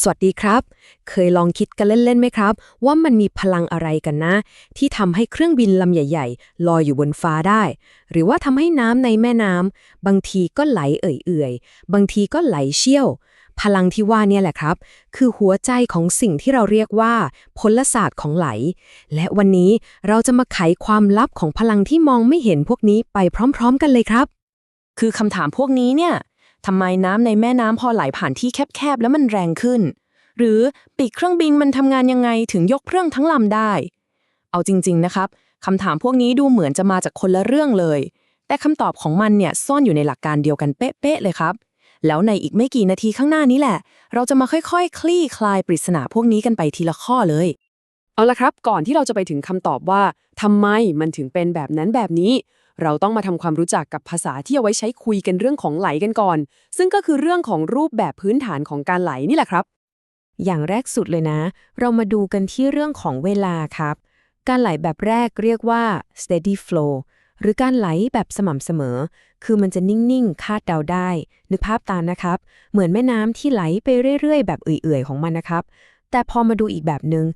สวัสดีครับ เคยลองคิดกันเล่นๆไหมครับ ว่ามันมีพลังอะไรกันนะ ที่ทำให้เครื่องบินลำใหญ่ ๆ ลอยอยู่บนฟ้าได้ หรือว่าทำให้น้ำในแม่น้ำบางทีก็ไหลเอื่อยๆ บางทีก็ไหลเชี่ยว พลังที่ว่าเนี่ยแหละครับ คือหัวใจของสิ่งที่เราเรียกว่า พลศาสตร์ของไหล และวันนี้เราจะมาไขความลับของพลังที่มองไม่เห็นพวกนี้ไปพร้อม ๆ กันเลยครับ คือคำถามพวกนี้เนี่ย ทำไมน้ำในแม่น้ำพอไหลผ่านที่แคบๆ แล้วมันแรงขึ้น หรือปีกเครื่องบินมันทำงานยังไงถึงยกเครื่องทั้งลำได้ เอาจริง ๆ นะครับคำถามพวกนี้ดูเหมือนจะมาจากคนละเรื่องเลย แต่คำตอบของมันเนี่ยซ่อนอยู่ในหลักการเดียวกันเป๊ะๆเลยครับ แล้วในอีกไม่กี่นาทีข้างหน้านี้แหละ เราจะมาค่อยๆคลี่คลายปริศนาพวกนี้กันไปทีละข้อเลย เอาละครับ ก่อนที่เราจะไปถึงคำตอบว่าทำไมมันถึงเป็นแบบนั้นแบบนี้ เราต้องมาทำความรู้จักกับภาษาที่เอาไว้ใช้คุยกันเรื่องของไหลกันก่อน ซึ่งก็คือเรื่องของรูปแบบพื้นฐานของการไหลนี่แหละครับ อย่างแรกสุดเลยนะ เรามาดูกันที่เรื่องของเวลาครับ การไหลแบบแรกเรียกว่า steady flow หรือการไหลแบบสม่ำเสมอ คือมันจะนิ่ง ๆ คาดเดาได้ นึกภาพตามนะครับ เหมือนแม่น้ำที่ไหลไปเรื่อย ๆ แบบเอื่อย ๆ ของมันนะครับ แต่พอมาดูอีกแบบหนึง่ง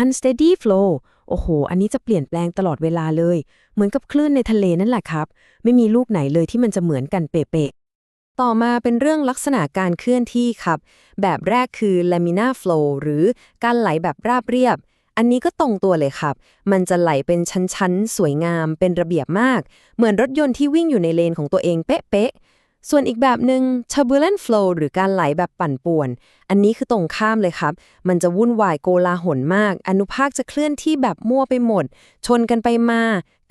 unsteady flow โอ้โห อันนี้จะเปลี่ยนแปลงตลอดเวลาเลย เหมือนกับคลื่นในทะเลนั่นแหละครับ ไม่มีลูกไหนเลยที่มันจะเหมือนกันเป๊ะๆต่อมาเป็นเรื่องลักษณะการเคลื่อนที่ครับ แบบแรกคือ laminar flow หรือการไหลแบบราบเรียบ อันนี้ก็ตรงตัวเลยครับ มันจะไหลเป็นชั้นๆ สวยงาม เป็นระเบียบมาก เหมือนรถยนต์ที่วิ่งอยู่ในเลนของตัวเองเป๊ะๆ ส่วนอีกแบบหนึง่ง turbulent flow หรือการไหลแบบปั่นป่วน อันนี้คือตรงข้ามเลยครับ มันจะวุ่นวายโกลาหลมาก อนุภาคจะเคลื่อนที่แบบมั่วไปหมด ชนกันไปมา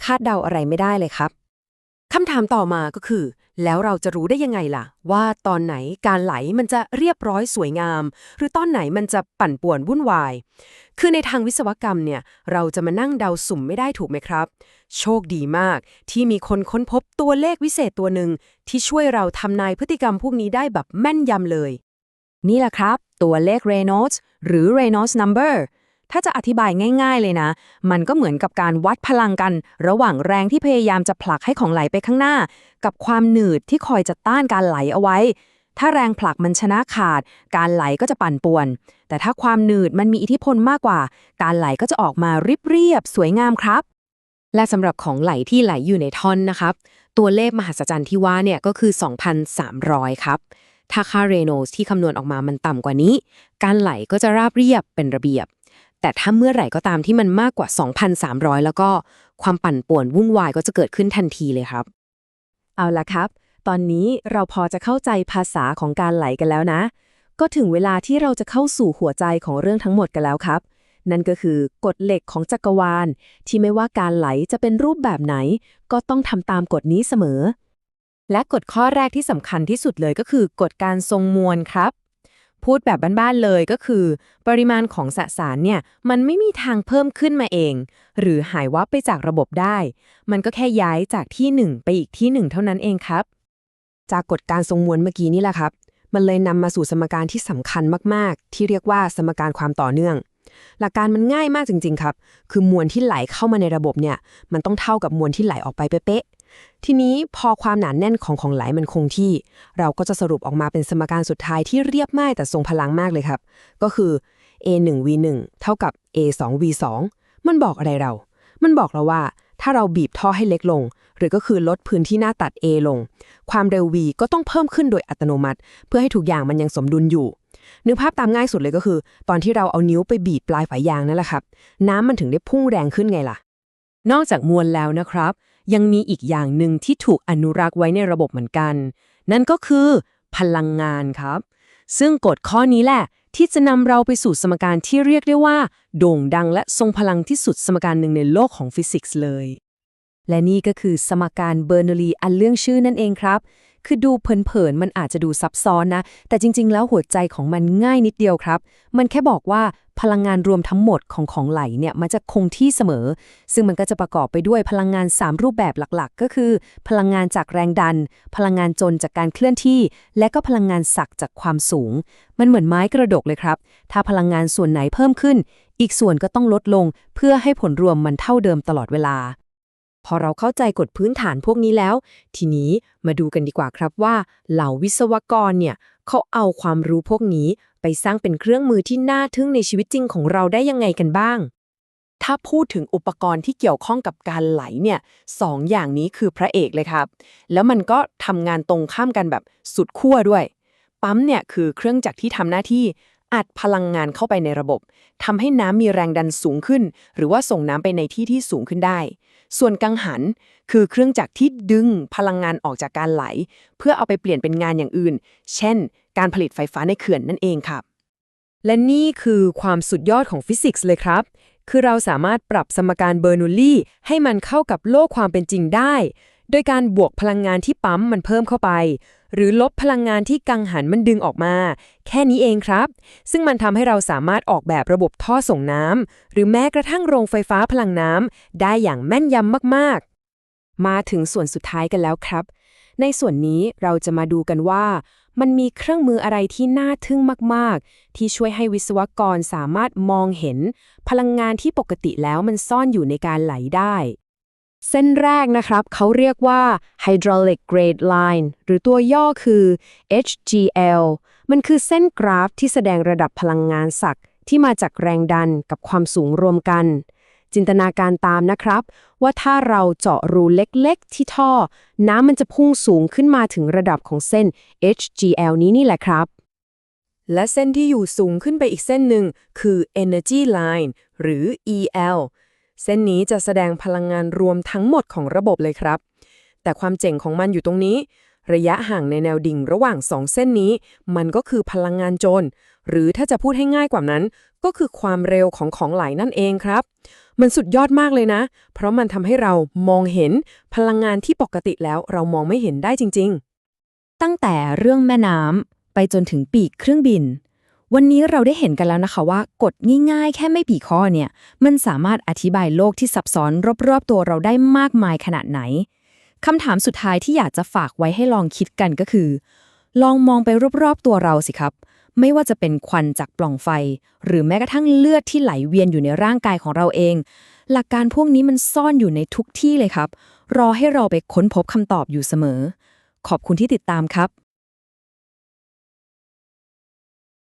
คาดเดาอะไรไม่ได้เลยครับ คำถามต่อมาก็คือ แล้วเราจะรู้ได้ยังไงล่ะ ว่าตอนไหนการไหลมันจะเรียบร้อยสวยงาม หรือตอนไหนมันจะปั่นป่วนวุ่นวาย คือในทางวิศวกรรมเนี่ยเราจะมานั่งเดาสุ่มไม่ได้ถูกไหมครับ โชคดีมากที่มีคนค้นพบตัวเลขวิเศษตัวหนึ่งที่ช่วยเราทำนายพฤติกรรมพวกนี้ได้แบบแม่นยำเลย นี่แหละครับ ตัวเลข Reynolds หรือ Reynolds number ถ้าจะอธิบายง่าย ๆ เลยนะ มันก็เหมือนกับการวัดพลังกัน ระหว่างแรงที่พยายามจะผลักให้ของไหลไปข้างหน้า กับความหนืดที่คอยจะต้านการไหลเอาไว้ ถ้าแรงผลักมันชนะขาด การไหลก็จะปั่นป่วน แต่ถ้าความหนืดมันมีอิทธิพลมากกว่า การไหลก็จะออกมาริบเรียบสวยงามครับ และสำหรับของไหลที่ไหลอยู่ในท่อนนะครับ ตัวเลขมหัศจรรย์ที่ว่าเนี่ยก็คือ 2,300 ครับถ้าค่าเรโนสที่คำนวณออกมามันต่ำกว่านี้ การไหลก็จะราบเรียบเป็นระเบียบ แต่ถ้าเมื่อไหร่ก็ตามที่มันมากกว่า 2,300 แล้วก็ความปั่นป่วนวุ่นวายก็จะเกิดขึ้นทันทีเลยครับ เอาละครับ ตอนนี้เราพอจะเข้าใจภาษาของการไหลกันแล้วนะ ก็ถึงเวลาที่เราจะเข้าสู่หัวใจของเรื่องทั้งหมดกันแล้วครับ นั่นก็คือกฎเหล็กของจักรวาล ที่ไม่ว่าการไหลจะเป็นรูปแบบไหน ก็ต้องทำตามกฎนี้เสมอ และกฎข้อแรกที่สำคัญที่สุดเลยก็คือกฎการทรงมวลครับ พูดแบบบ้านๆเลยก็คือ ปริมาณของสสารเนี่ยมันไม่มีทางเพิ่มขึ้นมาเอง หรือหายวับไปจากระบบได้ มันก็แค่ย้ายจากที่หนึ่งไปอีกที่หนึ่งเท่านั้นเองครับ จากกฎการทรงมวลเมื่อกี้นี่แหละครับ มันเลยนำมาสู่สมการที่สำคัญมากๆ ที่เรียกว่าสมการความต่อเนื่อง หลักการมันง่ายมากจริง ๆ ครับ คือมวลที่ไหลเข้ามาในระบบเนี่ยมันต้องเท่ากับมวลที่ไหลออกไปเป๊ะๆ ทีนี้พอความหนาแน่นของของไหลมันคงที่ เราก็จะสรุปออกมาเป็นสมการสุดท้ายที่เรียบง่ายแต่ทรงพลังมากเลยครับ ก็คือ a1v1 เท่ากับ a2v2 มันบอกอะไรเรา มันบอกเราว่า ถ้าเราบีบท่อให้เล็กลง หรือก็คือลดพื้นที่หน้าตัด A ลง ความเร็ว v ก็ต้องเพิ่มขึ้นโดยอัตโนมัติ เพื่อให้ทุกอย่างมันยังสมดุลอยู่นึกภาพตามง่ายสุดเลยก็คือ ตอนที่เราเอานิ้วไปบีบปลายฝายยางนั่นแหละครับ น้ำมันถึงได้พุ่งแรงขึ้นไงล่ะ นอกจากมวลแล้วนะครับ ยังมีอีกอย่างหนึ่งที่ถูกอนุรักษ์ไว้ในระบบเหมือนกัน นั่นก็คือ พลังงานครับ ซึ่งกฎข้อนี้แหละ ที่จะนำเราไปสู่สมการที่เรียกได้ว่า โด่งดังและทรงพลังที่สุดสมการหนึ่งในโลกของฟิสิกส์เลย และนี่ก็คือสมการเบอร์นูลีอันเรื่องชื่อนั่นเองครับ คือดูเผินๆมันอาจจะดูซับซ้อนนะ แต่จริง ๆ แล้วหัวใจของมันง่ายนิดเดียวครับ มันแค่บอกว่าพลังงานรวมทั้งหมดของของไหลเนี่ยมันจะคงที่เสมอ ซึ่งมันก็จะประกอบไปด้วยพลังงาน 3 รูปแบบหลักๆ ก็คือ พลังงานจากแรงดัน พลังงานจนจากการเคลื่อนที่ และก็พลังงานสักจากความสูง มันเหมือนไม้กระดกเลยครับ ถ้าพลังงานส่วนไหนเพิ่มขึ้น อีกส่วนก็ต้องลดลง เพื่อให้ผลรวมมันเท่าเดิมตลอดเวลา พอเราเข้าใจกฎพื้นฐานพวกนี้แล้ว ทีนี้มาดูกันดีกว่าครับว่า เหล่าวิศวกรเนี่ยเขาเอาความรู้พวกนี้ไปสร้างเป็นเครื่องมือที่น่าทึ่งในชีวิตจริงของเราได้ยังไงกันบ้าง ถ้าพูดถึงอุปกรณ์ที่เกี่ยวข้องกับการไหลเนี่ยสองอย่างนี้คือพระเอกเลยครับ แล้วมันก็ทำงานตรงข้ามกันแบบสุดขั้วด้วย ปั๊มเนี่ยคือเครื่องจักรที่ทำหน้าที่อัดพลังงานเข้าไปในระบบทำให้น้ำมีแรงดันสูงขึ้น หรือว่าส่งน้ำไปในที่ที่สูงขึ้นได้ ส่วนกังหัน คือเครื่องจักรที่ดึงพลังงานออกจากการไหล เพื่อเอาไปเปลี่ยนเป็นงานอย่างอื่น เช่น การผลิตไฟฟ้าในเขื่อนนั่นเองครับ และนี่คือความสุดยอดของฟิสิกส์เลยครับ คือเราสามารถปรับสมการเบอร์นูลลี่ให้มันเข้ากับโลกความเป็นจริงได้ โดยการบวกพลังงานที่ปั๊มมันเพิ่มเข้าไป หรือลบพลังงานที่กังหันมันดึงออกมา แค่นี้เองครับ ซึ่งมันทำให้เราสามารถออกแบบระบบท่อส่งน้ำหรือแม้กระทั่งโรงไฟฟ้าพลังน้ำได้อย่างแม่นยำมากๆ มาถึงส่วนสุดท้ายกันแล้วครับ ในส่วนนี้เราจะมาดูกันว่า มันมีเครื่องมืออะไรที่น่าทึ่งมาก ๆ ที่ช่วยให้วิศวกรสามารถมองเห็น พลังงานที่ปกติแล้วมันซ่อนอยู่ในการไหลได้ เส้นแรกนะครับ เขาเรียกว่า hydraulic grade line หรือตัวย่อคือ HGL มันคือเส้นกราฟที่แสดงระดับพลังงานศักย์ที่มาจากแรงดันกับความสูงรวมกัน จินตนาการตามนะครับ ว่าถ้าเราเจาะรูเล็กๆ ที่ท่อ น้ำมันจะพุ่งสูงขึ้นมาถึงระดับของเส้น HGL นี้นี่แหละครับ และเส้นที่อยู่สูงขึ้นไปอีกเส้นหนึ่งคือ energy line หรือ EL เส้นนี้จะแสดงพลังงานรวมทั้งหมดของระบบเลยครับ แต่ความเจ๋งของมันอยู่ตรงนี้ ระยะห่างในแนวดิ่งระหว่างสองเส้นนี้ มันก็คือพลังงานโจร หรือถ้าจะพูดให้ง่ายกว่านั้น ก็คือความเร็วของของไหลนั่นเองครับ มันสุดยอดมากเลยนะ เพราะมันทำให้เรามองเห็นพลังงานที่ปกติแล้วเรามองไม่เห็นได้จริง ๆ ตั้งแต่เรื่องแม่น้ำไปจนถึงปีกเครื่องบิน วันนี้เราได้เห็นกันแล้วนะคะว่ากฎง่ายๆ แค่ไม่กี่ข้อเนี่ย มันสามารถอธิบายโลกที่ซับซ้อนรอบๆ ตัวเราได้มากมายขนาดไหนคำถามสุดท้ายที่อยากจะฝากไว้ให้ลองคิดกันก็คือ ลองมองไปรอบๆ ตัวเราสิครับ ไม่ว่าจะเป็นควันจากปล่องไฟ หรือแม้กระทั่งเลือดที่ไหลเวียนอยู่ในร่างกายของเราเอง หลักการพวกนี้มันซ่อนอยู่ในทุกที่เลยครับ รอให้เราไปค้นพบคำตอบอยู่เสมอ ขอบคุณที่ติดตามครับ